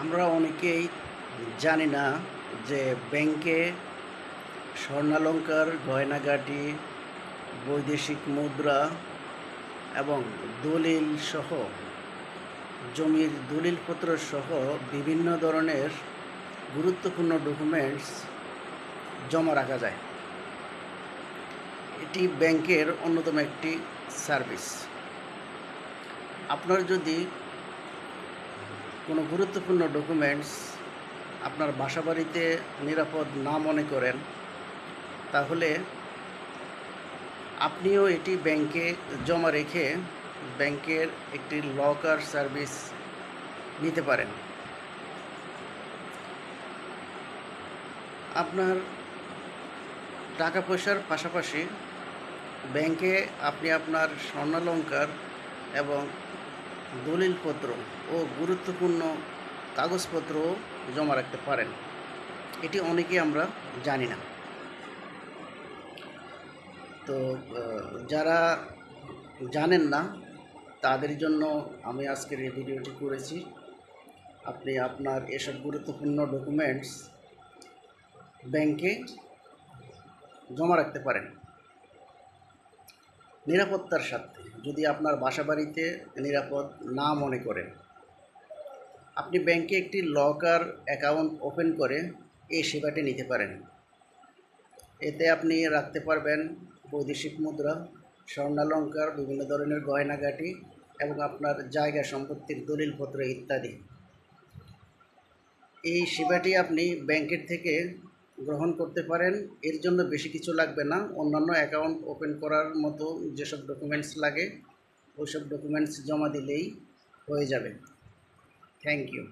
আমরা অনেকেই জানি না যে ব্যাংকে স্বর্ণালঙ্কার, গয়নাগাটি, বৈদেশিক মুদ্রা এবং দলিল সহ জমির দলিলপত্র সহ বিভিন্ন ধরনের গুরুত্বপূর্ণ ডকুমেন্টস জমা রাখা যায়। এটি ব্যাংকের অন্যতম একটি সার্ভিস আপনার যদি কোনো গুরুত্বপূর্ণ ডকুমেন্টস আপনার বাসাবাড়িতে নিরাপদ না মনে করেন, তাহলে আপনিও এটি ব্যাংকে জমা রেখে ব্যাংকের একটি লকার সার্ভিস নিতে পারেন। আপনার টাকা পয়সার পাশাপাশি ব্যাংকে আপনি আপনার স্বর্ণালঙ্কার এবং দলিলপত্র ও গুরুত্বপূর্ণ কাগজপত্রও জমা রাখতে পারেন। এটি অনেকেই আমরা জানি না। তো যারা জানেন না, তাদের জন্য আমি আজকের এই ভিডিওটি করেছি। আপনি আপনার এসব গুরুত্বপূর্ণ ডকুমেন্টস ব্যাংকে জমা রাখতে পারেন। নিরাপত্তার স্বার্থে, যদি আপনার বাসাবাড়িতে নিরাপদ না মনে করেন আপনি ব্যাংকে একটি লকার অ্যাকাউন্ট ওপেন করে এই সেবাটি নিতে পারেন। এতে আপনি রাখতে পারবেন বৈদেশিক মুদ্রা স্বর্ণালঙ্কার বিভিন্ন ধরনের গয়নাগাটি এবং আপনার জায়গা সম্পত্তির দলিলপত্র ইত্যাদি। এই সেবাটি আপনি ব্যাংকের থেকে গ্রহণ করতে পারেন, এর জন্য বেশি কিছু লাগবে না। অন্যান্য অ্যাকাউন্ট ওপেন করার মতো যেসব ডকুমেন্টস লাগে, ওইসব ডকুমেন্টস জমা দিলেই হয়ে যাবে। Thank you